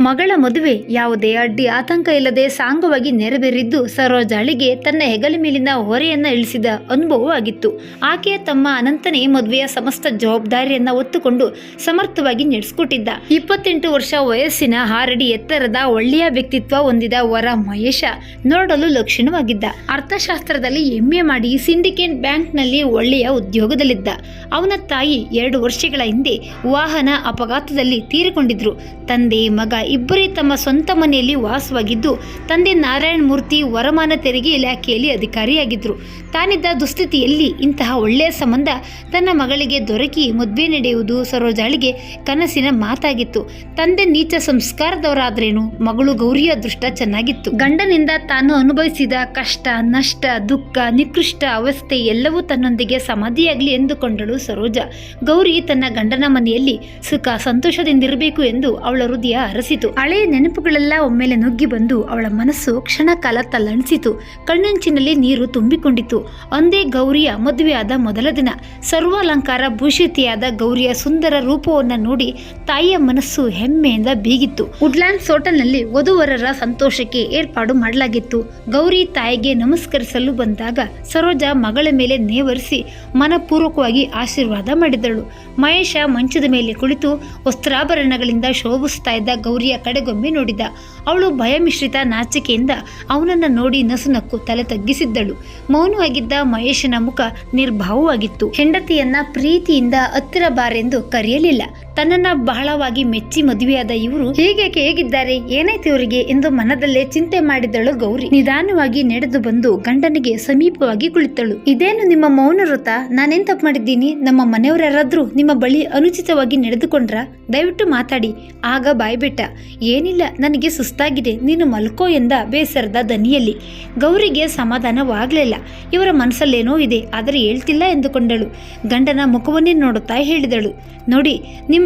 ಮಗಳ ಮದುವೆ ಯಾವುದೇ ಅಡ್ಡಿ ಆತಂಕ ಇಲ್ಲದೆ ಸಾಂಗವಾಗಿ ನೆರವೇರಿದ್ದು ಸರೋಜಾಳಿಗೆ ತನ್ನ ಹೆಗಲ ಮೇಲಿನ ಹೊರೆಯನ್ನ ಇಳಿಸಿದ ಅನುಭವವಾಗಿತ್ತು ಆಕೆ ತಮ್ಮ ಅನಂತನೇ ಮದುವೆಯ ಸಮಸ್ತ ಜವಾಬ್ದಾರಿಯನ್ನ ಒತ್ತುಕೊಂಡು ಸಮರ್ಥವಾಗಿ ನಡೆಸಿಕೊಟ್ಟಿದ್ದ. ಇಪ್ಪತ್ತೆಂಟು ವರ್ಷ ವಯಸ್ಸಿನ ಹಾರಡಿ ಎತ್ತರದ ಒಳ್ಳೆಯ ವ್ಯಕ್ತಿತ್ವ ಹೊಂದಿದ ವರ ಮಹೇಶ ನೋಡಲು ಲಕ್ಷಣವಾಗಿದ್ದ. ಅರ್ಥಶಾಸ್ತ್ರದಲ್ಲಿ ಎಂಎ ಮಾಡಿ ಸಿಂಡಿಕೇಟ್ ಬ್ಯಾಂಕ್ನಲ್ಲಿ ಒಳ್ಳೆಯ ಉದ್ಯೋಗದಲ್ಲಿದ್ದ. ಅವನ ತಾಯಿ ಎರಡು ವರ್ಷಗಳ ಹಿಂದೆ ವಾಹನ ಅಪಘಾತದಲ್ಲಿ ತೀರಿಕೊಂಡಿದ್ರು. ತಂದೆ, ಮಗ ಇಬ್ಬರೇ ತಮ್ಮ ಸ್ವಂತ ಮನೆಯಲ್ಲಿ ವಾಸವಾಗಿದ್ದು, ತಂದೆ ನಾರಾಯಣ ಮೂರ್ತಿ ವರಮಾನ ತೆರಿಗೆ ಇಲಾಖೆಯಲ್ಲಿ ಅಧಿಕಾರಿಯಾಗಿದ್ದರು ತಾನಿದ್ದ ದುಸ್ಥಿತಿಯಲ್ಲಿ ಇಂತಹ ಒಳ್ಳೆಯ ಸಂಬಂಧ ತನ್ನ ಮಗಳಿಗೆ ದೊರಕಿ ಮದುವೆ ನಡೆಯುವುದು ಸರೋಜಾಳಿಗೆ ಕನಸಿನ ಮಾತಾಗಿತ್ತು. ತಂದೆ ನೀಚ ಸಂಸ್ಕಾರದವರಾದ್ರೇನು ಮಗಳು ಗೌರಿಯ ಅದೃಷ್ಟ ಚೆನ್ನಾಗಿತ್ತು. ಗಂಡನಿಂದ ತಾನು ಅನುಭವಿಸಿದ ಕಷ್ಟ, ನಷ್ಟ, ದುಃಖ, ನಿಕೃಷ್ಟ ಅವಸ್ಥೆ ಎಲ್ಲವೂ ತನ್ನೊಂದಿಗೆ ಸಮಾಧಿಯಾಗಲಿ ಎಂದುಕೊಂಡಳು ಸರೋಜ. ಗೌರಿ ತನ್ನ ಗಂಡನ ಮನೆಯಲ್ಲಿ ಸುಖ ಸಂತೋಷದಿಂದಿರಬೇಕು ಎಂದು ಅವಳ ಹೃದಯ ಅರಸಿತು ಹಳೆಯ ನೆನಪುಗಳೆಲ್ಲ ಒಮ್ಮೆಲೆ ನುಗ್ಗಿ ಬಂದು ಅವಳ ಮನಸ್ಸು ಕ್ಷಣ ಕಾಲ ತಲ್ಲಣಿಸಿತು. ಕಣ್ಣಂಚಿನಲ್ಲಿ ನೀರು ತುಂಬಿಕೊಂಡಿತು ಅಂದೇ ಗೌರಿಯ ಮದುವೆಯಾದ ಮೊದಲ ದಿನ. ಸರ್ವಾಲಂಕಾರ ಭೂಷಿತಿಯಾದ ಗೌರಿಯ ಸುಂದರ ರೂಪವನ್ನು ನೋಡಿ ತಾಯಿಯ ಮನಸ್ಸು ಹೆಮ್ಮೆಯಿಂದ ಬೀಗಿತ್ತು. ವುಡ್ಲ್ಯಾಂಡ್ಸ್ ಹೋಟೆಲ್ನಲ್ಲಿ ವಧುವರರ ಸಂತೋಷಕ್ಕೆ ಏರ್ಪಾಡು ಮಾಡಲಾಗಿತ್ತು. ಗೌರಿ ತಾಯಿಗೆ ನಮಸ್ಕರಿಸಲು ಬಂದಾಗ ಸರೋಜ ಮಗಳ ಮೇಲೆ ನೇವರಿಸಿ ಮನಪೂರ್ವಕವಾಗಿ ಆಶೀರ್ವಾದ ಮಾಡಿದಳು. ಮಹೇಶ ಮಂಚದ ಮೇಲೆ ಕುಳಿತು ವಸ್ತ್ರಾಭರಣಗಳಿಂದ ಶೋಭಿಸ್ತಾ ಇದ್ದ ಗೌರಿಯ ಕಡೆಗೊಮ್ಮೆ ನೋಡಿದ. ಅವಳು ಭಯಮಿಶ್ರಿತ ನಾಚಿಕೆಯಿಂದ ಅವನನ್ನು ನೋಡಿ ನಸುನಕ್ಕು ತಲೆ ತಗ್ಗಿಸಿದ್ದಳು. ಮೌನವಾಗಿದ್ದ ಮಹೇಶನ ಮುಖ ನಿರ್ಭಾವವಾಗಿತ್ತು. ಹೆಂಡತಿಯನ್ನ ಪ್ರೀತಿಯಿಂದ ಹತ್ತಿರ ಬಾರೆಂದು ಕರೆಯಲಿಲ್ಲ. ತನ್ನನ್ನ ಬಹಳವಾಗಿ ಮೆಚ್ಚಿ ಮದುವೆಯಾದ ಇವರು ಹೇಗೆ ಹೇಗಿದ್ದಾರೆ ಏನಾಯ್ತು ಇವರಿಗೆ ಎಂದು ಮನದಲ್ಲೇ ಚಿಂತೆ ಮಾಡಿದಳು ಗೌರಿ. ನಿಧಾನವಾಗಿ ನಡೆದು ಬಂದು ಗಂಡನಿಗೆ ಸಮೀಪವಾಗಿ ಕುಳಿತಳು. ಇದೇನು ನಿಮ್ಮ ಮೌನ ವ್ರತ? ನಾನೇನ್ ಮಾಡಿದ್ದೀನಿ? ನಮ್ಮ ಮನೆಯವರಾದ್ರೂ ನಿಮ್ಮ ಬಳಿ ಅನುಚಿತವಾಗಿ ನಡೆದುಕೊಂಡ್ರ? ದಯವಿಟ್ಟು ಮಾತಾಡಿ. ಆಗ ಬಾಯ್ಬಿಟ್ಟ, ಏನಿಲ್ಲ, ನನಗೆ ಸುಸ್ತಾಗಿದೆ. ನೀನು ಮಲ್ಕೋ ಎಂದ ಬೇಸರದ ದನಿಯಲ್ಲಿ. ಗೌರಿಗೆ ಸಮಾಧಾನವಾಗಲಿಲ್ಲ. ಇವರ ಮನಸ್ಸಲ್ಲೇನೋ ಇದೆ, ಆದರೆ ಹೇಳ್ತಿಲ್ಲ ಎಂದುಕೊಂಡಳು. ಗಂಡನ ಮುಖವನ್ನೇ ನೋಡುತ್ತಾ ಹೇಳಿದಳು. ನೋಡಿ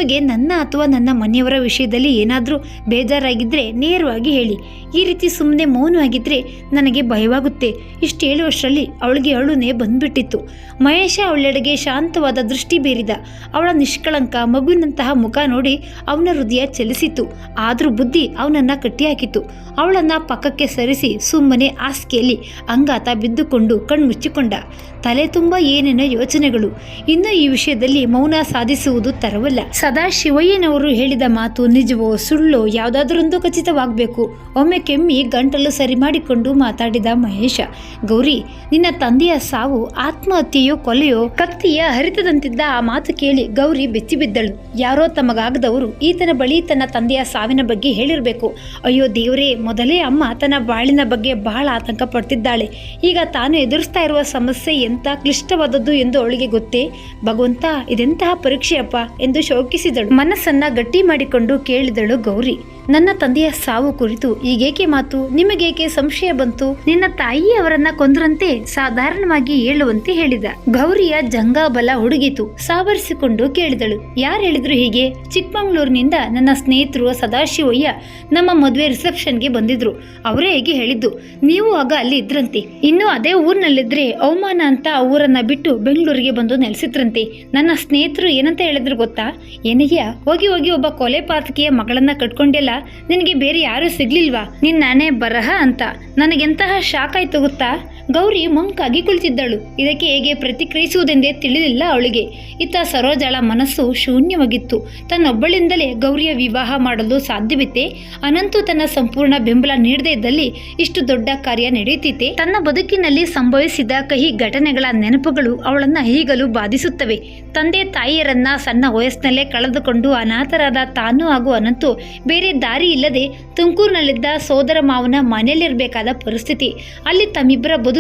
ನಿಮಗೆ ನನ್ನ ಅಥವಾ ನನ್ನ ಮನೆಯವರ ವಿಷಯದಲ್ಲಿ ಏನಾದರೂ ಬೇಜಾರಾಗಿದ್ದರೆ ನೇರವಾಗಿ ಹೇಳಿ. ಈ ರೀತಿ ಸುಮ್ಮನೆ ಮೌನವಾಗಿದ್ದರೆ ನನಗೆ ಭಯವಾಗುತ್ತೆ. ಇಷ್ಟು ಹೇಳುವಷ್ಟರಲ್ಲಿ ಅವಳಿಗೆ ಅಳುನೇ ಬಂದ್ಬಿಟ್ಟಿತ್ತು. ಮಹೇಶ ಅವಳೆಡೆಗೆ ಶಾಂತವಾದ ದೃಷ್ಟಿ ಬೀರಿದ. ಅವಳ ನಿಷ್ಕಳಂಕ ಮಗುವಿನಂತಹ ಮುಖ ನೋಡಿ ಅವನ ಹೃದಯ ಚಲಿಸಿತು ಆದರೂ ಬುದ್ಧಿ ಅವನನ್ನು ಕಟ್ಟಿಹಾಕಿತು ಅವಳನ್ನು ಪಕ್ಕಕ್ಕೆ ಸರಿಸಿ ಸುಮ್ಮನೆ ಹಾಸಿಗೆಯಲ್ಲಿ ಅಂಗಾತ ಬಿದ್ದುಕೊಂಡು ಕಣ್ಮುಚ್ಚಿಕೊಂಡ. ತಲೆ ತುಂಬ ಏನೇನೋ ಯೋಚನೆಗಳು. ಇನ್ನು ಈ ವಿಷಯದಲ್ಲಿ ಮೌನ ಸಾಧಿಸುವುದು ತರವಲ್ಲ. ಸದಾ ಶಿವಯ್ಯನವರು ಹೇಳಿದ ಮಾತು ನಿಜವೋ ಸುಳ್ಳು ಯಾವುದಾದ್ರೊಂದು ಖಚಿತವಾಗಬೇಕು. ಒಮ್ಮೆ ಕೆಮ್ಮಿ ಗಂಟಲು ಸರಿ ಮಾಡಿಕೊಂಡು ಮಾತಾಡಿದ ಮಹೇಶ, ಗೌರಿ, ನಿನ್ನ ತಂದೆಯ ಸಾವು, ಆತ್ಮಹತ್ಯೆಯೋ ಕೊಲೆಯೋ ಕತ್ತಿಯ ಹರಿತದಂತಿದ್ದ ಆ ಮಾತು ಕೇಳಿ ಗೌರಿ ಬೆಚ್ಚಿ ಬಿದ್ದಳು. ಯಾರೋ ತಮಗಾಗದವರು ಈತನ ಬಳಿ ತನ್ನ ತಂದೆಯ ಸಾವಿನ ಬಗ್ಗೆ ಹೇಳಿರಬೇಕು. ಅಯ್ಯೋ ದೇವರೇ, ಮೊದಲೇ ಅಮ್ಮ ತನ್ನ ಬಾಳಿನ ಬಗ್ಗೆ ಬಹಳ ಆತಂಕ ಪಡ್ತಿದ್ದಾಳೆ ಈಗ ತಾನು ಎದುರಿಸ್ತಾ ಇರುವ ಸಮಸ್ಯೆ ಎಂತ ಕ್ಲಿಷ್ಟವಾದದ್ದು ಎಂದು ಅವಳಿಗೆ ಗೊತ್ತೇ? ಭಗವಂತ, ಇದೆಂತಹ ಪರೀಕ್ಷೆಯಪ್ಪ ಎಂದು ಶೋಕಿಸಿದಳು ಮನಸ್ಸನ್ನ ಗಟ್ಟಿ ಮಾಡಿಕೊಂಡು ಕೇಳಿದಳು ಗೌರಿ. ನನ್ನ ತಂದೆಯ ಸಾವು ಕುರಿತು ಈಗೇಕೆ ಮಾತು? ನಿಮಗೇಕೆ ಸಂಶಯ ಬಂತು? ನಿನ್ನ ತಾಯಿ ಅವರನ್ನ ಕೊಂದ್ರಂತೆ ಸಾಧಾರಣವಾಗಿ ಹೇಳುವಂತೆ ಹೇಳಿದ. ಗೌರಿಯ ಜಂಗಾಬಲ ಹುಡುಗಿತು. ಸಾವರಿಸಿಕೊಂಡು ಕೇಳಿದಳು. ಯಾರು ಹೇಳಿದ್ರು ಹೀಗೆ? ಚಿಕ್ಕಮಂಗ್ಳೂರಿನಿಂದ ನನ್ನ ಸ್ನೇಹಿತರು ಸದಾಶಿವಯ್ಯ ನಮ್ಮ ಮದುವೆ ರಿಸೆಪ್ಷನ್ಗೆ ಬಂದಿದ್ರು. ಅವರೇ ಹೇಗೆ ಹೇಳಿದ್ದು. ನೀವು ಆಗ ಅಲ್ಲಿ ಇದ್ರಂತೆ. ಇನ್ನು ಅದೇ ಊರಿನಲ್ಲಿದ್ರೆ ಅವಮಾನ ಅಂತ ಊರನ್ನ ಬಿಟ್ಟು ಬೆಂಗಳೂರಿಗೆ ಬಂದು ನೆಲೆಸಿದ್ರಂತೆ. ನನ್ನ ಸ್ನೇಹಿತರು ಏನಂತ ಹೇಳಿದ್ರು ಗೊತ್ತಾ? ಏನಯ್ಯ ಹೋಗಿ ಹೋಗಿ ಒಬ್ಬ ಕೊಲೆ ಪಾತಕಿಯ ಮಗಳನ್ನ ಕಟ್ಕೊಂಡಿಲ್ಲ. ನಿನಗೆ ಬೇರೆ ಯಾರು ಸಿಗ್ಲಿಲ್ವಾ? ನಿನ್ ನಾನೇ ಬರಹ ಅಂತ. ನನಗೆಂತಹ ಶಾಕ್ ಆಯ್ತು ಗೊತ್ತಾ? ಗೌರಿ ಮಂಕಾಗಿ ಕುಳಿತಿದ್ದಳು. ಇದಕ್ಕೆ ಹೇಗೆ ಪ್ರತಿಕ್ರಿಯಿಸುವುದೆಂದೇ ತಿಳಿದಿಲ್ಲ ಅವಳಿಗೆ. ಇತ್ತ ಸರೋಜಳ ಮನಸ್ಸು ಶೂನ್ಯವಾಗಿತ್ತು. ತನ್ನೊಬ್ಬಳಿಂದಲೇ ಗೌರಿಯ ವಿವಾಹ ಮಾಡಲು ಸಾಧ್ಯವಿತ್ತೆ. ಅನಂತು ತನ್ನ ಸಂಪೂರ್ಣ ಬೆಂಬಲ ನೀಡದೇ ಇದ್ದಲ್ಲಿ ಇಷ್ಟು ದೊಡ್ಡ ಕಾರ್ಯ ನಡೆಯುತ್ತಿತ್ತೆ. ತನ್ನ ಬದುಕಿನಲ್ಲಿ ಸಂಭವಿಸಿದ ಕಹಿ ಘಟನೆಗಳ ನೆನಪುಗಳು ಅವಳನ್ನ ಈಗಲೂ ಬಾಧಿಸುತ್ತವೆ. ತಂದೆ ತಾಯಿಯರನ್ನ ಸಣ್ಣ ವಯಸ್ಸಿನಲ್ಲೇ ಕಳೆದುಕೊಂಡು ಅನಾಥರಾದ ತಾನು ಹಾಗೂ ಅನಂತು ಬೇರೆ ದಾರಿ ಇಲ್ಲದೆ ತುಮಕೂರಿನಲ್ಲಿದ್ದ ಸೋದರ ಮಾವನ ಮನೆಯಲ್ಲಿರಬೇಕಾದ ಪರಿಸ್ಥಿತಿ. ಅಲ್ಲಿ ತಮ್ಮಿಬ್ಬರ ಬದುಕು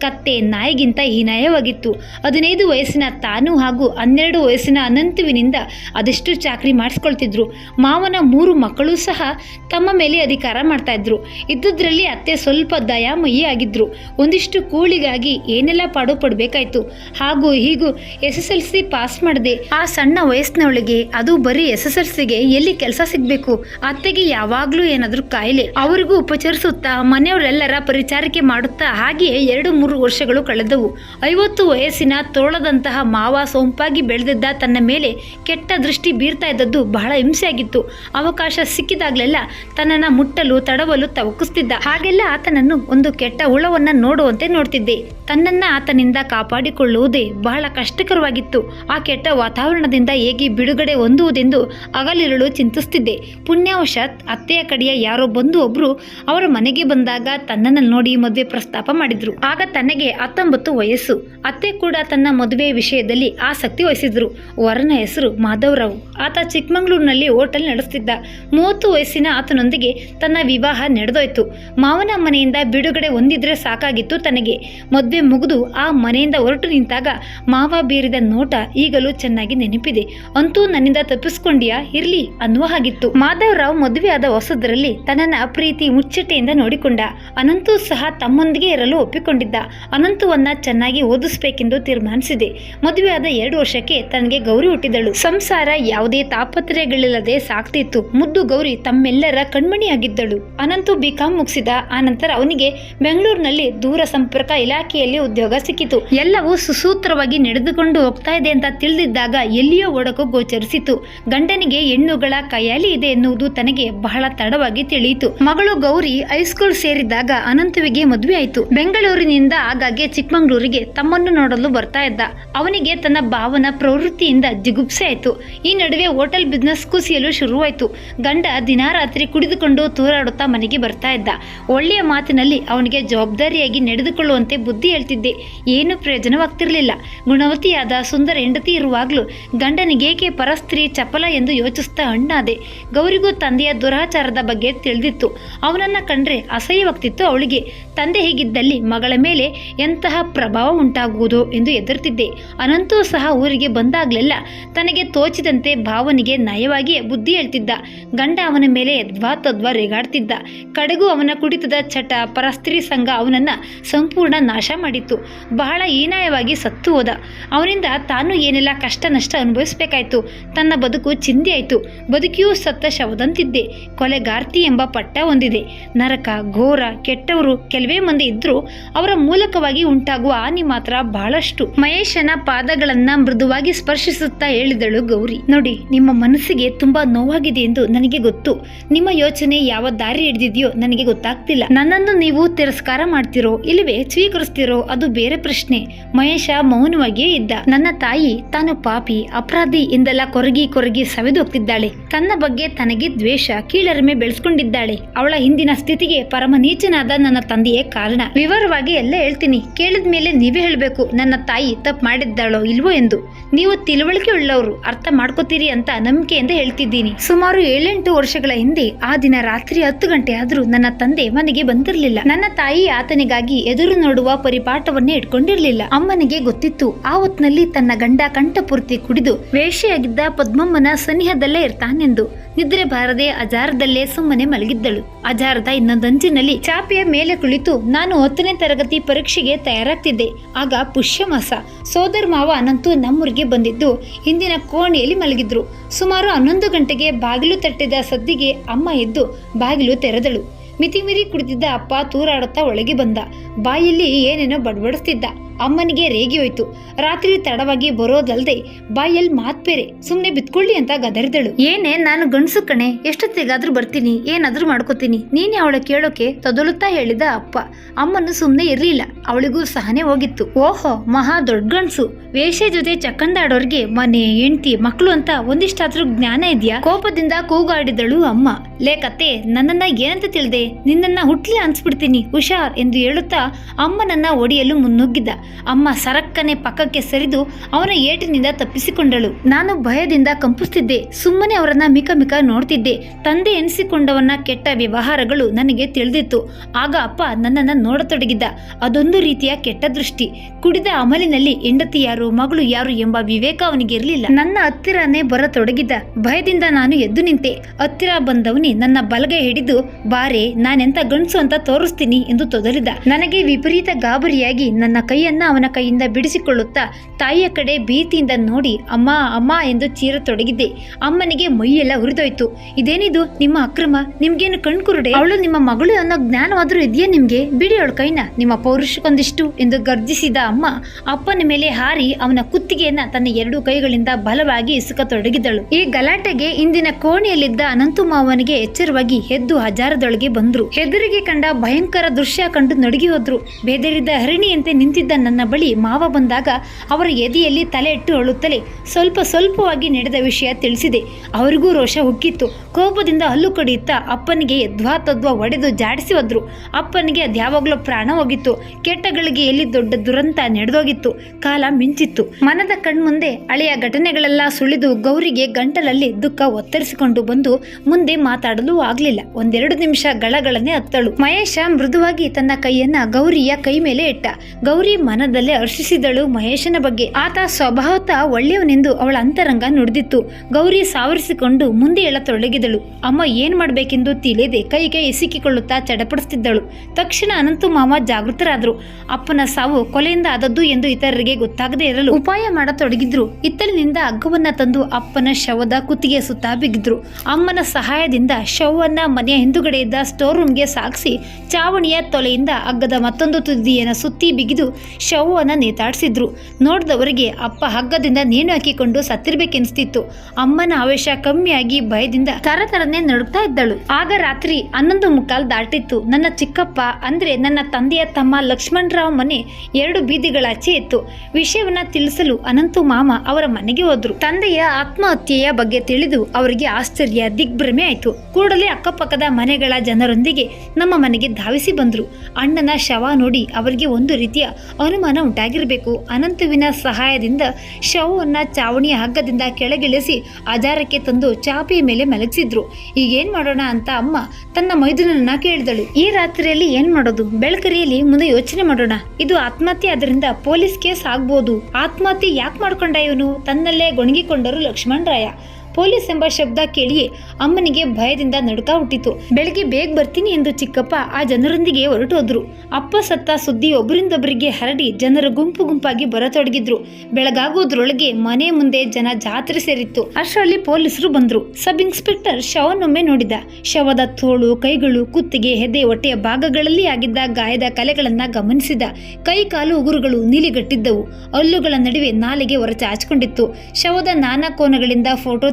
ಕತ್ತೆ ನಾಯಿಗಿಂತ ಹೀನಾಯವಾಗಿತ್ತು. ಹದಿನೈದು ವಯಸ್ಸಿನ ತಾನು ಹಾಗೂ ಹನ್ನೆರಡು ವಯಸ್ಸಿನ ಅನಂತುವಿನಿಂದ ಅದೆಷ್ಟು ಚಾಕರಿ ಮಾಡಿಸ್ಕೊಳ್ತಿದ್ರು. ಮಾವನ ಮೂರು ಮಕ್ಕಳು ಸಹ ತಮ್ಮ ಮೇಲೆ ಅಧಿಕಾರ ಮಾಡ್ತಾ ಇದ್ರು. ಇದ್ದುದರಲ್ಲಿ ಅತ್ತೆ ಸ್ವಲ್ಪ ದಯಾಮಯಿ ಆಗಿದ್ರು. ಒಂದಿಷ್ಟು ಕೂಳಿಗಾಗಿ ಏನೆಲ್ಲ ಪಾಡು ಪಡಬೇಕಾಯ್ತು ಹಾಗೂ ಹೀಗೂ S S L C pass ಮಾಡಿದೆ ಆ ಸಣ್ಣ ವಯಸ್ಸಿನೊಳಗೆ ಅದು ಬರೀ ಎಸ್ ಎಸ್ ಎಲ್ ಸಿಗೆ ಎಲ್ಲಿ ಕೆಲಸ ಸಿಗಬೇಕು? ಅತ್ತೆಗೆ ಯಾವಾಗಲೂ ಏನಾದರೂ ಕಾಯಿಲೆ. ಅವರಿಗೂ ಉಪಚರಿಸುತ್ತಾ ಮನೆಯವರೆಲ್ಲರ ಪರಿಚಾರಿಕೆ ಮಾಡುತ್ತಾ ಹಾಗೆಯೇ ಎರಡು ಮೂರು ವರ್ಷಗಳು ಕಳೆದವು. ಐವತ್ತು ವಯಸ್ಸಿನ ತೋಳದಂತಹ ಮಾವ ಸೊಂಪಾಗಿ ಬೆಳೆದಿದ್ದ ತನ್ನ ಮೇಲೆ ಕೆಟ್ಟ ದೃಷ್ಟಿ ಬೀರ್ತಾ ಇದ್ದದ್ದು ಬಹಳ ಹಿಂಸೆಯಾಗಿತ್ತು. ಅವಕಾಶ ಸಿಕ್ಕಿದಾಗಲೆಲ್ಲ ತನ್ನನ್ನ ಮುಟ್ಟಲು, ತಡವಲು ತವಕಿಸ್ತಿದ್ದ. ಹಾಗೆಲ್ಲ ಆತನನ್ನು ಒಂದು ಕೆಟ್ಟ ಹುಳವನ್ನ ನೋಡುವಂತೆ ನೋಡ್ತಿದ್ದೆ. ತನ್ನನ್ನ ಆತನಿಂದ ಕಾಪಾಡಿಕೊಳ್ಳುವುದೇ ಬಹಳ ಕಷ್ಟಕರವಾಗಿತ್ತು. ಆ ಕೆಟ್ಟ ವಾತಾವರಣದಿಂದ ಹೇಗೆ ಬಿಡುಗಡೆ ಹೊಂದುವುದೆಂದು ಅಗಲಿರಳು ಚಿಂತಿಸ್ತಿದ್ದೆ. ಪುಣ್ಯವಶಾತ್ ಅತ್ತೆಯ ಕಡೆಯ ಯಾರೋ ಬಂದು ಒಬ್ರು ಅವರ ಮನೆಗೆ ಬಂದಾಗ ತನ್ನನ್ನು ನೋಡಿ ಮದುವೆ ಪ್ರಸ್ತಾಪ ಮಾಡಿದ್ರು ಆಗ ತನಗೆ ಹತ್ತೊಂಬತ್ತು ವಯಸ್ಸು. ಅತ್ತೆ ಕೂಡ ತನ್ನ ಮದುವೆ ವಿಷಯದಲ್ಲಿ ಆಸಕ್ತಿ ವಹಿಸಿದ್ರು. ವರನ ಹೆಸರು ಮಾಧವರಾವ್. ಆತ ಚಿಕ್ಕಮಗಳೂರಿನಲ್ಲಿ ಹೋಟೆಲ್ ನಡೆಸ್ತಿದ್ದ. ಮೂವತ್ತು ವಯಸ್ಸಿನ ಆತನೊಂದಿಗೆ ತನ್ನ ವಿವಾಹ ನಡೆದೋಯ್ತು. ಮಾವನ ಮನೆಯಿಂದ ಬಿಡುಗಡೆ ಹೊಂದಿದ್ರೆ ಸಾಕಾಗಿತ್ತು ತನಗೆ. ಮದುವೆ ಮುಗಿದು ಆ ಮನೆಯಿಂದ ಹೊರಟು ನಿಂತಾಗ ಮಾವ ಬೀರಿದ ನೋಟ ಈಗಲೂ ಚೆನ್ನಾಗಿ ನೆನಪಿದೆ. ಅಂತೂ ನನ್ನಿಂದ ತಪ್ಪಿಸ್ಕೊಂಡ್ಯಾ? ಇರ್ಲಿ ಅನ್ನುವ ಹಾಗಿತ್ತು. ಮಾಧವರಾವ್ ಮದುವೆಯಾದ ಹೊಸದರಲ್ಲಿ ತನ್ನನ್ನ ಪ್ರೀತಿ ಮುಚ್ಚಟೆಯಿಂದ ನೋಡಿಕೊಂಡ. ಅನಂತೂ ಸಹ ತಮ್ಮೊಂದಿಗೆ ಇರಲು ಒಪ್ಪಿಕೊಂಡಿದ್ದ. ಅನಂತುವನ್ನ ಚೆನ್ನಾಗಿ ಓದಿಸ್ಬೇಕೆಂದು ತೀರ್ಮಾನಿಸಿದೆ. ಮದುವೆಯಾದ ಎರಡು ವರ್ಷಕ್ಕೆ ತನಗೆ ಗೌರಿ ಹುಟ್ಟಿದಳು. ಸಂಸಾರ ಯಾವುದೇ ತಾಪತ್ರಯಗಳಿಲ್ಲದೆ ಸಾಕ್ತಿತ್ತು. ಮುದ್ದು ಗೌರಿ ತಮ್ಮೆಲ್ಲರ ಕಣ್ಮಣಿಯಾಗಿದ್ದಳು. ಅನಂತು ಬಿಕಾಂ ಮುಗಿಸಿದ ಆನಂತರ ಅವನಿಗೆ ಬೆಂಗಳೂರಿನಲ್ಲಿ ದೂರ ಸಂಪರ್ಕ ಇಲಾಖೆಯಲ್ಲಿ ಉದ್ಯೋಗ ಸಿಕ್ಕಿತು. ಎಲ್ಲವೂ ಸುಸೂತ್ರವಾಗಿ ನಡೆದುಕೊಂಡು ಹೋಗ್ತಾ ಇದೆ ಅಂತ ತಿಳಿದಿದ್ದಾಗ ಎಲ್ಲಿಯೋ ಒಡಕು ಗೋಚರಿಸಿತು. ಗಂಡನಿಗೆ ಹೆಣ್ಣುಗಳ ಕೈಯಾಲಿ ಇದೆ ಎನ್ನುವುದು ತನಗೆ ಬಹಳ ತಡವಾಗಿ ತಿಳಿಯಿತು. ಮಗಳು ಗೌರಿ ಹೈಸ್ಕೂಲ್ ಸೇರಿದಾಗ ಅನಂತುವಿಗೆ ಮದುವೆ ಆಯಿತು. ಬೆಂಗಳೂರಿನಿಂದ ಆಗಾಗ್ಗೆ ಚಿಕ್ಕಮಂಗ್ಳೂರಿಗೆ ತಮ್ಮನ್ನು ನೋಡಲು ಬರ್ತಾ ಇದ್ದ. ಅವನಿಗೆ ತನ್ನ ಭಾವನ ಪ್ರವೃತ್ತಿಯಿಂದ ಜಿಗುಪ್ಸೆ ಆಯಿತು. ಈ ನಡುವೆ ಹೋಟೆಲ್ ಬಿಸ್ನೆಸ್ ಕುಸಿಯಲು ಶುರುವಾಯಿತು. ಗಂಡ ದಿನಾರಾತ್ರಿ ಕುಡಿದುಕೊಂಡು ತೂರಾಡುತ್ತಾ ಮನೆಗೆ ಬರ್ತಾ ಇದ್ದ. ಒಳ್ಳೆಯ ಮಾತಿನಲ್ಲಿ ಅವನಿಗೆ ಜವಾಬ್ದಾರಿಯಾಗಿ ನಡೆದುಕೊಳ್ಳುವಂತೆ ಬುದ್ಧಿ ಹೇಳ್ತಿದ್ದೆ. ಏನು ಪ್ರಯೋಜನವಾಗ್ತಿರಲಿಲ್ಲ. ಗುಣವತಿಯಾದ ಸುಂದರ ಹೆಂಡತಿ ಇರುವಾಗಲೂ ಗಂಡನಿಗೇಕೆ ಪರಸ್ತ್ರೀ ಚಪಲ ಎಂದು ಯೋಚಿಸ್ತಾ ಅಣ್ಣಾದೆ. ಗೌರಿಗೂ ತಂದೆಯ ದುರಾಚಾರದ ಬಗ್ಗೆ ತಿಳಿದಿತ್ತು. ಅವನನ್ನ ಕಂಡ್ರೆ ಅಸಹ್ಯವಾಗ್ತಿತ್ತು ಅವಳಿಗೆ. ತಂದೆ ಹೀಗಿದ್ದಲ್ಲಿ ಮಗಳ ಮೇಲೆ ಎಂತಹ ಪ್ರಭಾವ ಉಂಟಾಗುವುದು ಎಂದು ಎದುರುತ್ತಿದ್ದೆ ಅನಂತೂ ಸಹ ಊರಿಗೆ ಬಂದಾಗಲೆಲ್ಲ ತನಗೆ ತೋಚಿದಂತೆ ಭಾವನಿಗೆ ನಯವಾಗಿಯೇ ಬುದ್ಧಿ ಹೇಳ್ತಿದ್ದ. ಗಂಡ ಅವನ ಮೇಲೆ ಯದ್ವಾ ತದ್ವಾ ರೇಗಾಡ್ತಿದ್ದ. ಕಡೆಗೂ ಅವನ ಕುಡಿತದ ಚಟ ಪರಸ್ತ್ರೀ ಸಂಘ ಅವನನ್ನು ಸಂಪೂರ್ಣ ನಾಶ ಮಾಡಿತ್ತು. ಬಹಳ ಹೀನಾಯವಾಗಿ ಸತ್ತು ಹೋದ. ಅವನಿಂದ ತಾನು ಏನೆಲ್ಲ ಕಷ್ಟ ನಷ್ಟ ಅನುಭವಿಸ್ಬೇಕಾಯ್ತು. ತನ್ನ ಬದುಕು ಚಿಂದಿ ಆಯಿತು. ಬದುಕಿಯೂ ಸತ್ತ ಶವದಂತಿದ್ದೆ. ಕೊಲೆಗಾರ್ತಿ ಎಂಬ ಪಟ್ಟ ಹೊಂದಿದೆ. ನರಕ, ಘೋರ, ಕೆಟ್ಟವರು ಕೆಲವೇ ಮಂದಿ ಇದ್ರೂ ಅವರ ಮೂಲಕವಾಗಿ ಉಂಟಾಗುವ ಹಾನಿ ಮಾತ್ರ ಬಹಳಷ್ಟು. ಮಹೇಶನ ಪಾದಗಳನ್ನ ಮೃದುವಾಗಿ ಸ್ಪರ್ಶಿಸುತ್ತಾ ಹೇಳಿದಳು ಗೌರಿ. ನೋಡಿ, ನಿಮ್ಮ ಮನಸ್ಸಿಗೆ ತುಂಬಾ ನೋವಾಗಿದೆ ಎಂದು ನನಗೆ ಗೊತ್ತು. ನಿಮ್ಮ ಯೋಚನೆ ಯಾವ ದಾರಿ ಹಿಡಿದಿದೆಯೋ ನನಗೆ ಗೊತ್ತಾಗ್ತಿಲ್ಲ. ನನ್ನನ್ನು ನೀವು ತಿರಸ್ಕಾರ ಮಾಡ್ತಿರೋ, ಇಲ್ಲವೇ ಸ್ವೀಕರಿಸ್ತಿರೋ, ಅದು ಬೇರೆ ಪ್ರಶ್ನೆ. ಮಹೇಶ ಮೌನವಾಗಿಯೇ ಇದ್ದ. ನನ್ನ ತಾಯಿ ತಾನು ಪಾಪಿ, ಅಪರಾಧಿ ಎಂದೆಲ್ಲ ಕೊರಗಿ ಕೊರಗಿ ಸವೆದು ಹೋಗ್ತಿದ್ದಾಳೆ. ತನ್ನ ಬಗ್ಗೆ ತನಗೆ ದ್ವೇಷ, ಕೀಳರಿಮೆ ಬೆಳೆಸ್ಕೊಂಡಿದ್ದಾಳೆ. ಅವಳ ಹಿಂದಿನ ಸ್ಥಿತಿಗೆ ಪರಮ ನೀಚನಾದ ನನ್ನ ತಂದೆಯೇ ಕಾರಣ. ವಿವರವಾಗಿ ಎಲ್ಲ ಹೇಳ್ತೀನಿ. ಕೇಳಿದ ಮೇಲೆ ನೀವೇ ಹೇಳಬೇಕು, ನನ್ನ ತಾಯಿ ತಪ್ಪು ಮಾಡಿದ್ದಾಳೋ ಇಲ್ವೋ ಎಂದು. ನೀವು ತಿಳುವಳಿಕೆ ಉಳ್ಳವರು, ಅರ್ಥ ಮಾಡ್ಕೋತೀರಿ ಅಂತ ನಂಬಿಕೆಯಿಂದ ಹೇಳ್ತಿದ್ದೀನಿ. ಸುಮಾರು ಏಳೆಂಟು ವರ್ಷಗಳ ಹಿಂದೆ, ಆ ದಿನ ರಾತ್ರಿ ಹತ್ತು ಗಂಟೆ ಆದರೂ ನನ್ನ ತಂದೆ ಮನೆಗೆ ಬಂದಿರಲಿಲ್ಲ. ನನ್ನ ತಾಯಿ ಆತನಿಗಾಗಿ ಎದುರು ನೋಡುವ ಪರಿಪಾಠವನ್ನೇ ಇಟ್ಕೊಂಡಿರಲಿಲ್ಲ. ಅಮ್ಮನಿಗೆ ಗೊತ್ತಿತ್ತು, ಆ ಹೊತ್ನಲ್ಲಿ ತನ್ನ ಗಂಡ ಕಂಠಪೂರ್ತಿ ಕುಡಿದು ವೇಷಿಯಾಗಿದ್ದ ಪದ್ಮಮ್ಮನ ಸನಿಹದಲ್ಲೇ ಇರ್ತಾನೆಂದು. ನಿದ್ರೆ ಬಾರದೆ ಅಜಾರದಲ್ಲೇ ಸುಮ್ಮನೆ ಮಲಗಿದ್ದಳು. ಅಜಾರದ ಇನ್ನೊಂದಂಚಿನಲ್ಲಿ ಚಾಪೆಯ ಮೇಲೆ ಕುಳಿತು ನಾನು ಹತ್ತನೇ ತರಗತಿ ಪರೀಕ್ಷೆಗೆ ತಯಾರಾಗ್ತಿದ್ದೆ. ಆಗ ಪುಷ್ಯ ಮಾಸ ಸೋದರ ಮಾವ ಅನಂತು ನಮ್ಮೂರಿಗೆ ಬಂದಿದ್ದು ಹಿಂದಿನ ಕೋಣೆಯಲ್ಲಿ ಮಲಗಿದ್ರು. ಸುಮಾರು ಹನ್ನೊಂದು ಗಂಟೆಗೆ ಬಾಗಿಲು ತಟ್ಟಿದ ಸದ್ದಿಗೆ ಅಮ್ಮ ಎದ್ದು ಬಾಗಿಲು ತೆರೆದಳು. ಮಿತಿಮಿರಿ ಕುಡಿದಿದ್ದ ಅಪ್ಪ ತೂರಾಡುತ್ತಾ ಒಳಗೆ ಬಂದ. ಬಾಯಲ್ಲಿ ಏನೇನೋ ಬಡಬಡಿಸ್ತಿದ್ದ. ಅಮ್ಮನಿಗೆ ರೇಗಿ ಹೋಯ್ತು. ರಾತ್ರಿ ತಡವಾಗಿ ಬರೋದಲ್ದೆ ಬಾಯಲ್ಲಿ ಮಾತ್ ಬೇರೆ. ಸುಮ್ಮನೆ ಬಿತ್ಕೊಳ್ಳಿ ಅಂತ ಗದರಿದಳು. ಏನೇ, ನಾನು ಗಂಡಸು ಕಣೆ. ಎಷ್ಟೊತ್ತಿಗಾದ್ರೂ ಬರ್ತೀನಿ. ಏನಾದ್ರೂ ಮಾಡ್ಕೋತೀನಿ. ನೀನೇ ಅವಳ ಕೇಳೋಕೆ ತದಲುತ್ತಾ ಹೇಳಿದ ಅಪ್ಪ. ಅಮ್ಮನು ಸುಮ್ಮನೆ ಇರಲಿಲ್ಲ. ಅವಳಿಗೂ ಸಹನೆ ಹೋಗಿತ್ತು. ಓಹೋ, ಮಹಾ ದೊಡ್ಡ ಗಂಡಸು. ವೇಷ ಜೊತೆ ಚಕ್ಕಂದಾಡೋರ್ಗೆ ಮನೆ, ಹೆಂಡತಿ ಮಕ್ಕಳು ಅಂತ ಒಂದಿಷ್ಟಾದ್ರೂ ಜ್ಞಾನ ಇದೆಯಾ? ಕೋಪದಿಂದ ಕೂಗಾಡಿದಳು ಅಮ್ಮ. ಲೇಕತ್ತೆ ನನ್ನನ್ನ ಏನಂತ ತಿಳಿದೆ? ನಿನ್ನನ್ನ ಹುಟ್ಲಿ ಅನ್ಸ್ಬಿಡ್ತೀನಿ. ಹುಷಾರ್ ಎಂದು ಹೇಳುತ್ತಾ ಅಮ್ಮನನ್ನ ಒಡೆಯಲು ಮುನ್ನುಗ್ಗಿದ್ದ ಅಮ್ಮ ಸರಕ್ಕನೆ ಪಕ್ಕಕ್ಕೆ ಸರಿದು ಅವನ ಏಟಿನಿಂದ ತಪ್ಪಿಸಿಕೊಂಡಳು. ನಾನು ಭಯದಿಂದ ಕಂಪಿಸ್ತಿದ್ದೆ. ಸುಮ್ಮನೆ ಅವರನ್ನ ಮಿಕ ಮಿಕ ನೋಡ್ತಿದ್ದೆ. ತಂದೆ ಎನಿಸಿಕೊಂಡವನ ಕೆಟ್ಟ ವ್ಯವಹಾರಗಳು ನನಗೆ ತಿಳಿದಿತ್ತು. ಆಗ ಅಪ್ಪ ನನ್ನನ್ನ ನೋಡತೊಡಗಿದ್ದ. ಅದೊಂದು ರೀತಿಯ ಕೆಟ್ಟ ದೃಷ್ಟಿ. ಕುಡಿದ ಅಮಲಿನಲ್ಲಿ ಹೆಂಡತಿ ಯಾರು, ಮಗಳು ಯಾರು ಎಂಬ ವಿವೇಕ ಅವನಿಗೆ ಇರಲಿಲ್ಲ. ನನ್ನ ಹತ್ತಿರನೇ ಬರತೊಡಗಿದ್ದ. ಭಯದಿಂದ ನಾನು ಎದ್ದು ನಿಂತೆ. ಹತ್ತಿರ ಬಂದವನಿ ನನ್ನ ಬಲಗೈ ಹಿಡಿದು, ಬಾರೆ, ನಾನೆಂತ ಗಂಡಸು ಅಂತ ತೋರಿಸ್ತೀನಿ ಎಂದು ತೊದಲಿದ. ನನಗೆ ವಿಪರೀತ ಗಾಬರಿಯಾಗಿ ನನ್ನ ಕೈಯನ್ನ ಕೈಯನ್ನ ಅವನ ಕೈಯಿಂದ ಬಿಡಿಸಿಕೊಳ್ಳುತ್ತಾ ತಾಯಿಯ ಕಡೆ ಭೀತಿಯಿಂದ ನೋಡಿ, ಅಮ್ಮ ಅಮ್ಮ ಎಂದು ಚೀರತೊಡಗಿದ್ದೆ ಅಮ್ಮನಿಗೆ ಮೈಯೆಲ್ಲ ಉರಿದೋಯ್ತು. ಇದೇನಿದು? ನಿಮ್ಮ ಅಕ್ರಮ? ನಿಮ್ಗೇನು ಕಣ್ಕುರುಡೆ? ಅವಳು ನಿಮ್ಮ ಮಗಳು ಅನ್ನೋ ಜ್ಞಾನವಾದರೂ ಇದೆಯಾ ನಿಮ್ಗೆ? ಬಿಡಿ ಅವಳ ಕೈನ. ನಿಮ್ಮ ಪೌರುಷಕ್ಕೊಂದಿಷ್ಟು ಎಂದು ಗರ್ಜಿಸಿದ ಅಮ್ಮ ಅಪ್ಪನ ಮೇಲೆ ಹಾರಿ ಅವನ ಕುತ್ತಿಗೆಯನ್ನ ತನ್ನ ಎರಡು ಕೈಗಳಿಂದ ಬಲವಾಗಿ ಇಸುಕತೊಡಗಿದಳು ಈ ಗಲಾಟೆಗೆ ಇಂದಿನ ಕೋಣೆಯಲ್ಲಿದ್ದ ಅನಂತು ಮಾವನಿಗೆ ಎಚ್ಚರವಾಗಿ ಎದ್ದು ಹಜಾರದೊಳಗೆ ಬಂದ್ರು. ಹೆದರಿಗೆ ಕಂಡ ಭಯಂಕರ ದೃಶ್ಯ ಕಂಡು ನಡುಗಿ ಹೋದ್ರು. ಬೇದರಿದ್ದ ಹರಿಣಿಯಂತೆ ನಿಂತಿದ್ದ ನನ್ನ ಬಳಿ ಮಾವ ಬಂದಾಗ ಅವರ ಎದೆಯಲ್ಲಿ ತಲೆ ಇಟ್ಟು ಅಳುತ್ತಲೇ ಸ್ವಲ್ಪ ಸ್ವಲ್ಪವಾಗಿ ನಡೆದ ವಿಷಯ ತಿಳಿಸಿದೆ. ಅವರಿಗೂ ರೋಷ ಹುಕ್ಕಿತ್ತು. ಕೋಪದಿಂದ ಹಲ್ಲು ಕಡಿಯುತ್ತಾ ಅಪ್ಪನಿಗೆ ಯದ್ವಾ ತದ್ವಾ ಒಡೆದು ಜಾಡಿಸಿ ಹೋದ್ರು. ಅಪ್ಪನಿಗೆ ಅದ್ಯಾವಾಗಲೂ ಪ್ರಾಣ ಹೋಗಿತ್ತು. ಕೆಟ್ಟಗಳಿಗೆ ಎಲ್ಲಿ ದೊಡ್ಡ ದುರಂತ ನಡೆದೋಗಿತ್ತು. ಕಾಲ ಮಿಂಚಿತ್ತು. ಮನದ ಕಣ್ಮುಂದೆ ಹಳೆಯ ಘಟನೆಗಳೆಲ್ಲ ಸುಳಿದು ಗೌರಿಗೆ ಗಂಟಲಲ್ಲಿ ದುಃಖ ಒತ್ತರಿಸಿಕೊಂಡು ಬಂದು ಮುಂದೆ ಮಾತಾಡಲು ಆಗಲಿಲ್ಲ. ಒಂದೆರಡು ನಿಮಿಷ ಗಳಗಳನ್ನೇ ಹತ್ತಳು ಮಹೇಶ ಮೃದುವಾಗಿ ತನ್ನ ಕೈಯನ್ನ ಗೌರಿಯ ಕೈ ಮೇಲೆ ಇಟ್ಟ. ಗೌರಿ ಮನದಲ್ಲೇ ಹರ್ಷಿಸಿದಳು ಮಹೇಶನ ಬಗ್ಗೆ. ಆತ ಸ್ವಭಾವತ ಒಳ್ಳೆಯವನೆಂದು ಅವಳ ಅಂತರಂಗ ನುಡಿದಿತ್ತು. ಗೌರಿ ಸಾವರಿಸಿಕೊಂಡು ಮುಂದೆ ಎಳತೊಡಗಿದಳು ಅಮ್ಮ ಏನು ಮಾಡಬೇಕೆಂದು ತಿಳಿಯದೆ ಕೈಗೆ ಎಸಿಕಿಕೊಳ್ಳುತ್ತಾ ಚಡಪಡಿಸುತ್ತಿದ್ದಳು ತಕ್ಷಣ ಅನಂತು ಮಾವ ಜಾಗೃತರಾದರು. ಅಪ್ಪನ ಸಾವು ಕೊಲೆಯಿಂದ ಆದದ್ದು ಎಂದು ಇತರರಿಗೆ ಗೊತ್ತಾಗದೇ ಇರಲು ಉಪಾಯ ಮಾಡತೊಡಗಿದ್ರು. ಇತ್ತಲಿನಿಂದ ಅಗ್ಗವನ್ನ ತಂದು ಅಪ್ಪನ ಶವದ ಕುತ್ತಿಗೆ ಸುತ್ತ ಬಿಗಿದ್ರು. ಅಮ್ಮನ ಸಹಾಯದಿಂದ ಶವವನ್ನ ಮನೆಯ ಹಿಂದುಗಡೆ ಇದ್ದ ಸ್ಟೋರ್ ರೂಮ್ಗೆ ಸಾಗಿಸಿ ಚಾವಣಿಯ ತೊಲೆಯಿಂದ ಅಗ್ಗದ ಮತ್ತೊಂದು ತುದಿಯನ್ನು ಸುತ್ತಿ ಬಿಗಿದು ಶವವನ್ನ ನೇತಾಡಿಸಿದ್ರು. ನೋಡಿದವರಿಗೆ ಅಪ್ಪ ಹಗ್ಗದಿಂದ ನೇಣು ಹಾಕಿಕೊಂಡು ಸತ್ತಿರ್ಬೇಕೆನಿಸ್ತಿತ್ತು. ಅಮ್ಮನ ಆವೇಶ ಕಮ್ಮಿಯಾಗಿ ಭಯದಿಂದ ತರತರನೆ ನಡುಗ್ತಾ ಇದ್ದಳು. ಆಗ ರಾತ್ರಿ ಹನ್ನೊಂದು ಮುಕ್ಕಾಲ್ ದಾಟಿತ್ತು. ನನ್ನ ಚಿಕ್ಕಪ್ಪ ಅಂದ್ರೆ ನನ್ನ ತಂದೆಯ ತಮ್ಮ ಲಕ್ಷ್ಮಣರಾವ್ ಮನೆ ಎರಡು ಬೀದಿಗಳಾಚೆ ಇತ್ತು. ವಿಷಯವನ್ನ ತಿಳಿಸಲು ಅನಂತು ಮಾಮ ಅವರ ಮನೆಗೆ ಹೋದ್ರು. ತಂದೆಯ ಆತ್ಮಹತ್ಯೆಯ ಬಗ್ಗೆ ತಿಳಿದು ಅವರಿಗೆ ಆಶ್ಚರ್ಯ, ದಿಗ್ಭ್ರಮೆ ಆಯಿತು. ಕೂಡಲೇ ಅಕ್ಕಪಕ್ಕದ ಮನೆಗಳ ಜನರೊಂದಿಗೆ ನಮ್ಮ ಮನೆಗೆ ಧಾವಿಸಿ ಬಂದರು. ಅಣ್ಣನ ಶವ ನೋಡಿ ಅವರಿಗೆ ಒಂದು ರೀತಿಯ ಅನುಮಾನ ಉಂಟಾಗಿರಬೇಕು. ಅನಂತುವಿನ ಸಹಾಯದಿಂದ ಶವವನ್ನು ಚಾವಣಿಯ ಹಗ್ಗದಿಂದ ಕೆಳಗಿಳಿಸಿ ಆಧಾರಕ್ಕೆ ತಂದು ಚಾಪೆಯ ಮೇಲೆ ಮಲಗಿಸಿದ್ರು. ಈಗೇನು ಮಾಡೋಣ ಅಂತ ಅಮ್ಮ ತನ್ನ ಮೈದುನನ್ನ ಕೇಳಿದಳು. ಈ ರಾತ್ರಿಯಲ್ಲಿ ಏನು ಮಾಡೋದು? ಬೆಳಕರಿಯಲ್ಲಿ ಮುಂದೆ ಯೋಚನೆ ಮಾಡೋಣ. ಇದು ಆತ್ಮಹತ್ಯೆ ಆದ್ರಿಂದ ಪೊಲೀಸ್ ಕೇಸ್ ಆಗ್ಬೋದು ಆತ್ಮಹತ್ಯೆ ಯಾಕೆ ಮಾಡ್ಕೊಂಡ ಇವನು? ತನ್ನಲ್ಲೇ ಗೊಣಗಿಕೊಂಡರು ಲಕ್ಷ್ಮಣರಾಯ ಪೊಲೀಸ್ ಎಂಬ ಶಬ್ದ ಕೇಳಿ ಅಮ್ಮನಿಗೆ ಭಯದಿಂದ ನಡುಕ ಹುಟ್ಟಿತು. ಬೆಳಗ್ಗೆ ಬೇಗ ಬರ್ತೀನಿ ಎಂದು ಚಿಕ್ಕಪ್ಪ ಆ ಜನರೊಂದಿಗೆ ಹೊರಟು ಹೋದ್ರು. ಅಪ್ಪ ಸತ್ತ ಸುದ್ದಿ ಒಬ್ಬರಿಂದೊಬ್ಬರಿಗೆ ಹರಡಿ ಜನರು ಗುಂಪು ಗುಂಪಾಗಿ ಬರತೊಡಗಿದ್ರು. ಬೆಳಗಾಗೋದ್ರೊಳಗೆ ಮನೆ ಮುಂದೆ ಜನ ಜಾತ್ರೆ ಸೇರಿತ್ತು. ಅಷ್ಟರಲ್ಲಿ ಪೊಲೀಸರು ಬಂದ್ರು. ಸಬ್ ಇನ್ಸ್ಪೆಕ್ಟರ್ ಶವನೊಮ್ಮೆ ನೋಡಿದ. ಶವದ ತೋಳು, ಕೈಗಳು, ಕುತ್ತಿಗೆ, ಹೆದೆ, ಹೊಟ್ಟೆಯ ಭಾಗಗಳಲ್ಲಿ ಆಗಿದ್ದ ಗಾಯದ ಕಲೆಗಳನ್ನ ಗಮನಿಸಿದ. ಕೈ ಕಾಲು ಉಗುರುಗಳು ನೀಲಿಗಟ್ಟಿದ್ದವು. ಹಲ್ಲುಗಳ ನಡುವೆ ನಾಲಿಗೆ ಹೊರಚಾಚಿಕೊಂಡಿತ್ತು ಶವದ ನಾನಾ ಕೋನಗಳಿಂದ ಫೋಟೋ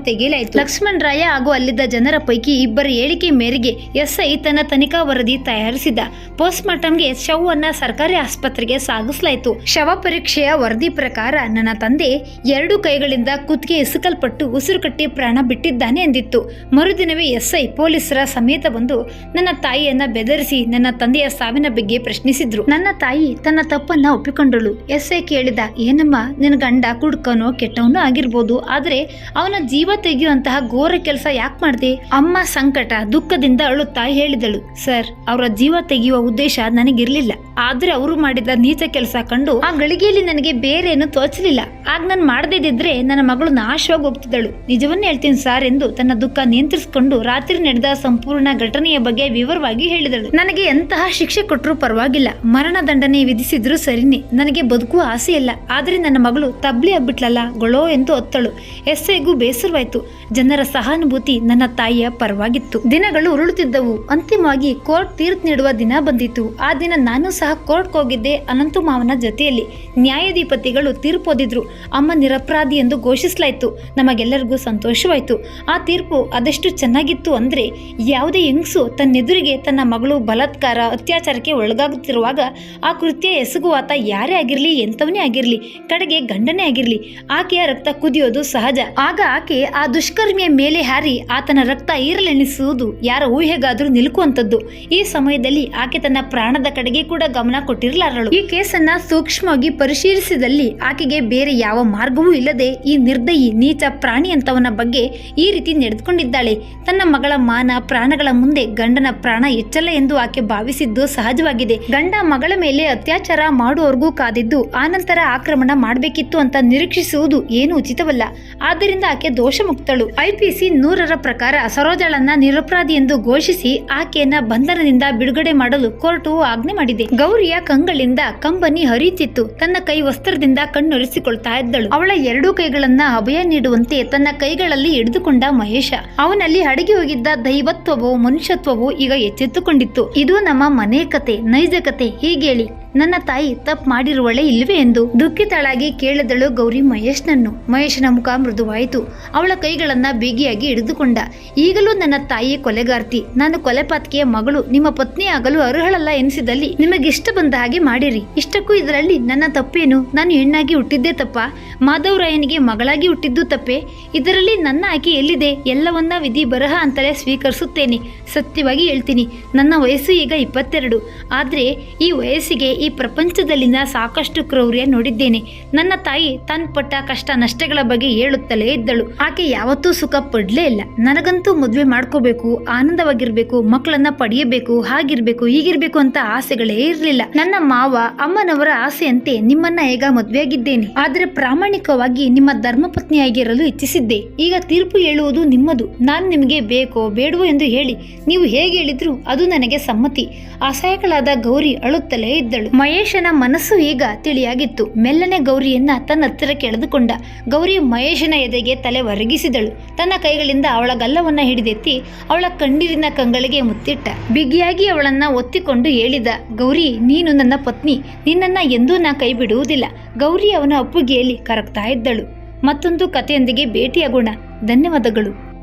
ಲಕ್ಷ್ಮಣ್ ರಾಯ ಹಾಗೂ ಅಲ್ಲಿದ್ದ ಜನರ ಪೈಕಿ ಇಬ್ಬರ ಹೇಳಿಕೆ ಮೇರೆಗೆ ಎಸ್ಐ ತನ್ನ ತನಿಖಾ ವರದಿ ತಯಾರಿಸಿದ ಪೋಸ್ಟ್ಮಾರ್ಟಂಗೆ ಶವವನ್ನ ಸರ್ಕಾರಿ ಆಸ್ಪತ್ರೆಗೆ ಸಾಗಿಸಲಾಯಿತು. ಶವ ಪರೀಕ್ಷೆಯ ವರದಿ ಪ್ರಕಾರ ನನ್ನ ತಂದೆ ಎರಡು ಕೈಗಳಿಂದ ಕುತ್ತಿಗೆ ಇಸುಕಲ್ಪಟ್ಟು ಉಸಿರು ಕಟ್ಟಿ ಪ್ರಾಣ ಬಿಟ್ಟಿದ್ದಾನೆ ಎಂದಿತ್ತು. ಮರುದಿನವೇ ಎಸ್ಐ ಪೊಲೀಸರ ಸಮೇತ ಬಂದು ನನ್ನ ತಾಯಿಯನ್ನ ಬೆದರಿಸಿ ನನ್ನ ತಂದೆಯ ಸಾವಿನ ಬಗ್ಗೆ ಪ್ರಶ್ನಿಸಿದ್ರು. ನನ್ನ ತಾಯಿ ತನ್ನ ತಪ್ಪನ್ನ ಒಪ್ಪಿಕೊಂಡಳು. ಎಸ್ಐ ಕೇಳಿದ, ಏನಮ್ಮ, ನಿನ್ನ ಗಂಡ ಕುಡ್ಕನೋ ಕೆಟ್ಟವನೋ ಆಗಿರ್ಬೋದು. ಆದರೆ ಅವನ ಜೀವ ತೆಗೆಯುವಂತಹ ಘೋರ ಕೆಲಸ ಯಾಕೆ ಮಾಡ್ದೆ? ಅಮ್ಮ ಸಂಕಟ, ದುಃಖದಿಂದ ಅಳುತ್ತಾ ಹೇಳಿದಳು. ಸರ್, ಅವರ ಜೀವ ತೆಗೆಯುವ ಉದ್ದೇಶ ನನಗಿರ್ಲಿಲ್ಲ. ಆದ್ರೆ ಅವರು ಮಾಡಿದ ನೀಚ ಕೆಲಸ ಕಂಡು ಆ ಗಳಿಗೆಯಲ್ಲಿ ನನಗೆ ಬೇರೆ ಏನು ತೋಚಲಿಲ್ಲ. ಆಗ ನಾನು ಮಾಡದಿದ್ರೆ ನನ್ನ ಮಗಳು ನಾಶವಾಗಿ ಹೋಗ್ತಿದ್ದಳು. ನಿಜವನ್ನೇ ಹೇಳ್ತೀನಿ ಸರ್ ಎಂದು ತನ್ನ ದುಃಖ ನಿಯಂತ್ರಿಸಿಕೊಂಡು ರಾತ್ರಿ ನಡೆದ ಸಂಪೂರ್ಣ ಘಟನೆಯ ಬಗ್ಗೆ ವಿವರವಾಗಿ ಹೇಳಿದಳು. ನನಗೆ ಎಂತಹ ಶಿಕ್ಷೆ ಕೊಟ್ಟರು ಪರವಾಗಿಲ್ಲ. ಮರಣ ದಂಡನೆ ವಿಧಿಸಿದ್ರು ಸರಿನೇ. ನನಗೆ ಬದುಕುವ ಆಸೆ ಇಲ್ಲ ಆದ್ರೆ ನನ್ನ ಮಗಳು ತಬ್ಲಿ ಆಗ್ಬಿಟ್ಲಲ್ಲ, ಗೊಳೋ ಎಂದು ಒತ್ತಳು. ಎಸ್ಐಗೂ ಬೇಸರವಾಯ್ತು. ಜನರ ಸಹಾನುಭೂತಿ ನನ್ನ ತಾಯಿಯ ಪರವಾಗಿತ್ತು. ದಿನಗಳು ಉರುಳುತ್ತಿದ್ದವು. ಅಂತಿಮವಾಗಿ ಕೋರ್ಟ್ ತೀರ್ಪು ನೀಡುವ ದಿನ ಬಂದಿತು ಆ ದಿನ ನಾನು ಸಹ ಕೋರ್ಟ್ ಹೋಗಿದ್ದೆ ಅನಂತು ಮಾವನ ಜೊತೆಯಲ್ಲಿ. ನ್ಯಾಯಾಧಿಪತಿಗಳು ತೀರ್ಪು ಓದಿದ್ರು. ಅಮ್ಮ ನಿರಪರಾಧಿ ಎಂದು ಘೋಷಿಸಲಾಯಿತು. ನಮಗೆಲ್ಲರಿಗೂ ಸಂತೋಷವಾಯಿತು. ಆ ತೀರ್ಪು ಅದೆಷ್ಟು ಚೆನ್ನಾಗಿತ್ತು ಅಂದ್ರೆ, ಯಾವುದೇ ಹೆಂಗಸು ತನ್ನೆದುರಿಗೆ ತನ್ನ ಮಗಳು ಬಲಾತ್ಕಾರ, ಅತ್ಯಾಚಾರಕ್ಕೆ ಒಳಗಾಗುತ್ತಿರುವಾಗ ಆ ಕೃತ್ಯ ಎಸಗುವಾತ ಯಾರೇ ಆಗಿರಲಿ, ಎಂಥವನೇ ಆಗಿರಲಿ, ಕಡೆಗೆ ಗಂಡನೇ ಆಗಿರಲಿ, ಆಕೆಯ ರಕ್ತ ಕುದಿಯೋದು ಸಹಜ. ಆಗ ಆಕೆ ಆ ದುಷ್ಕರ್ಮಿಯ ಮೇಲೆ ಹಾರಿ ಆತನ ರಕ್ತ ಈರಲೆನಿಸುವುದು ಯಾರ ಊಹೆಗಾದರೂ ನಿಲುಕುವಂಥದ್ದು. ಈ ಸಮಯದಲ್ಲಿ ಆಕೆ ತನ್ನ ಪ್ರಾಣದ ಕಡೆಗೆ ಕೂಡ ಗಮನ ಕೊಟ್ಟಿರಲಾರಳು. ಈ ಕೇಸನ್ನ ಸೂಕ್ಷ್ಮವಾಗಿ ಪರಿಶೀಲಿಸಿದಲ್ಲಿ ಆಕೆಗೆ ಬೇರೆ ಯಾವ ಮಾರ್ಗವೂ ಇಲ್ಲದೆ ಈ ನಿರ್ದಯಿ, ನೀಚ ಪ್ರಾಣಿ ಅಂತವನ ಬಗ್ಗೆ ಈ ರೀತಿ ನಡೆದುಕೊಂಡಿದ್ದಾಳೆ. ತನ್ನ ಮಗಳ ಮಾನ, ಪ್ರಾಣಗಳ ಮುಂದೆ ಗಂಡನ ಪ್ರಾಣ ಹೆಚ್ಚಲ್ಲ ಎಂದು ಆಕೆ ಭಾವಿಸಿದ್ದು ಸಹಜವಾಗಿದೆ. ಗಂಡ ಮಗಳ ಮೇಲೆ ಅತ್ಯಾಚಾರ ಮಾಡುವವರೆಗೂ ಕಾದಿದ್ದು ಆನಂತರ ಆಕ್ರಮಣ ಮಾಡಬೇಕಿತ್ತು ಅಂತ ನಿರೀಕ್ಷಿಸುವುದು ಏನು ಉಚಿತವಲ್ಲ. ಆದ್ದರಿಂದ ಆಕೆ ದೋಷ ಮುಕ್ತಳು. ಐಪಿಸಿ ನೂರರ ಪ್ರಕಾರ ಸರೋಜಳನ್ನ ನಿರಪರಾಧಿ ಎಂದು ಘೋಷಿಸಿ ಆಕೆಯನ್ನ ಬಂಧನದಿಂದ ಬಿಡುಗಡೆ ಮಾಡಲು ಕೋರ್ಟು ಆಜ್ಞೆ ಮಾಡಿದೆ. ಗೌರಿಯ ಕಂಗಳಿಂದ ಕಂಬನಿ ಹರಿಯುತ್ತಿತ್ತು. ತನ್ನ ಕೈ ವಸ್ತ್ರದಿಂದ ಕಣ್ಣೊರೆಸಿಕೊಳ್ತಾ ಇದ್ದಳು. ಅವಳ ಎರಡೂ ಕೈಗಳನ್ನ ಅಭಯ ನೀಡುವಂತೆ ತನ್ನ ಕೈಗಳಲ್ಲಿ ಹಿಡಿದುಕೊಂಡ ಮಹೇಶ. ಅವನಲ್ಲಿ ಅಡಗಿ ಹೋಗಿದ್ದ ದೈವತ್ವವು ಮನುಷ್ಯತ್ವವು ಈಗ ಎಚ್ಚೆತ್ತುಕೊಂಡಿತ್ತು. ಇದು ನಮ್ಮ ಮನೆ ಕತೆ, ನೈಜ ಕತೆ, ಹೀಗೇಳಿ. ನನ್ನ ತಾಯಿ ತಪ್ಪು ಮಾಡಿರುವಳೆ ಇಲ್ವೇ ಎಂದು ದುಃಖಿತಳಾಗಿ ಕೇಳಿದಳು ಗೌರಿ ಮಹೇಶ್ನನ್ನು. ಮಹೇಶನ ಮುಖ ಮೃದುವಾಯಿತು. ಅವಳ ಕೈಗಳನ್ನ ಬಿಗಿಯಾಗಿ ಹಿಡಿದುಕೊಂಡ. ಈಗಲೂ ನನ್ನ ತಾಯಿ ಕೊಲೆಗಾರ್ತಿ. ನಾನು ಕೊಲೆಪಾತಕಿಯ ಮಗಳು. ನಿಮ್ಮ ಪತ್ನಿ ಆಗಲು ಅರ್ಹಳಲ್ಲ ಎನಿಸಿದಲ್ಲಿ ನಿಮಗಿಷ್ಟ ಬಂದ ಹಾಗೆ ಮಾಡಿರಿ. ಇಷ್ಟಕ್ಕೂ ಇದರಲ್ಲಿ ನನ್ನ ತಪ್ಪೇನು? ನಾನು ಹೆಣ್ಣಾಗಿ ಹುಟ್ಟಿದ್ದೇ ತಪ್ಪ? ಮಾಧವರಾಯನಿಗೆ ಮಗಳಾಗಿ ಹುಟ್ಟಿದ್ದು ತಪ್ಪೆ? ಇದರಲ್ಲಿ ನನ್ನ ಆಕೆ ಎಲ್ಲಿದೆ? ಎಲ್ಲವನ್ನ ವಿಧಿ ಬರಹ ಅಂತಲೇ ಸ್ವೀಕರಿಸುತ್ತೇನೆ. ಸತ್ಯವಾಗಿ ಹೇಳ್ತೀನಿ. ನನ್ನ ವಯಸ್ಸು ಈಗ ಇಪ್ಪತ್ತೆರಡು. ಆದರೆ ಈ ವಯಸ್ಸಿಗೆ ಈ ಪ್ರಪಂಚದಲ್ಲಿನ ಸಾಕಷ್ಟು ಕ್ರೌರ್ಯ ನೋಡಿದ್ದೇನೆ. ನನ್ನ ತಾಯಿ ತಾನು ಪಟ್ಟ ಕಷ್ಟ ನಷ್ಟಗಳ ಬಗ್ಗೆ ಹೇಳುತ್ತಲೇ ಇದ್ದಳು. ಆಕೆ ಯಾವತ್ತೂ ಸುಖ ಪಡಲೇ ಇಲ್ಲ. ನನಗಂತೂ ಮದುವೆ ಮಾಡ್ಕೋಬೇಕು, ಆನಂದವಾಗಿರ್ಬೇಕು, ಮಕ್ಕಳನ್ನ ಪಡೆಯಬೇಕು, ಹಾಗಿರ್ಬೇಕು, ಹೀಗಿರ್ಬೇಕು ಅಂತ ಆಸೆಗಳೇ ಇರಲಿಲ್ಲ. ನನ್ನ ಮಾವ ಅಮ್ಮನವರ ಆಸೆಯಂತೆ ನಿಮ್ಮನ್ನ ಈಗ ಮದುವೆಯಾಗಿದ್ದೇನೆ. ಆದರೆ ಪ್ರಾಮಾಣಿಕವಾಗಿ ನಿಮ್ಮ ಧರ್ಮಪತ್ನಿಯಾಗಿರಲು ಇಚ್ಛಿಸಿದ್ದೆ. ಈಗ ತೀರ್ಪು ಹೇಳುವುದು ನಿಮ್ಮದು. ನಾನು ನಿಮಗೆ ಬೇಕೋ ಬೇಡವೋ ಎಂದು ಹೇಳಿ. ನೀವು ಹೇಗೆ ಹೇಳಿದ್ರು ಅದು ನನಗೆ ಸಮ್ಮತಿ. ಅಸಹಾಯಕಳಾದ ಗೌರಿ ಅಳುತ್ತಲೇ ಇದ್ದಳು. ಮಹೇಶನ ಮನಸ್ಸು ಈಗ ತಿಳಿಯಾಗಿತ್ತು. ಮೆಲ್ಲನೆ ಗೌರಿಯನ್ನ ತನ್ನ ಹತ್ತಿರ ಕೆಳೆದುಕೊಂಡ. ಗೌರಿ ಮಹೇಶನ ಎದೆಗೆ ತಲೆ ಒರಗಿಸಿದಳು. ತನ್ನ ಕೈಗಳಿಂದ ಅವಳ ಗಲ್ಲವನ್ನ ಹಿಡಿದೆತ್ತಿ ಅವಳ ಕಣ್ಣೀರಿನ ಕಂಗಳಿಗೆ ಮುತ್ತಿಟ್ಟ. ಬಿಗಿಯಾಗಿ ಅವಳನ್ನ ಒತ್ತಿಕೊಂಡು ಹೇಳಿದ, ಗೌರಿ, ನೀನು ನನ್ನ ಪತ್ನಿ. ನಿನ್ನನ್ನ ಎಂದೂ ನಾ ಕೈ ಬಿಡುವುದಿಲ್ಲ ಗೌರಿ ಅವನ ಅಪ್ಪುಗೆಯಲ್ಲಿ ಕರಗ್ತಾ ಇದ್ದಳು. ಮತ್ತೊಂದು ಕಥೆಯೊಂದಿಗೆ ಭೇಟಿಯಾಗೋಣ. ಧನ್ಯವಾದಗಳು.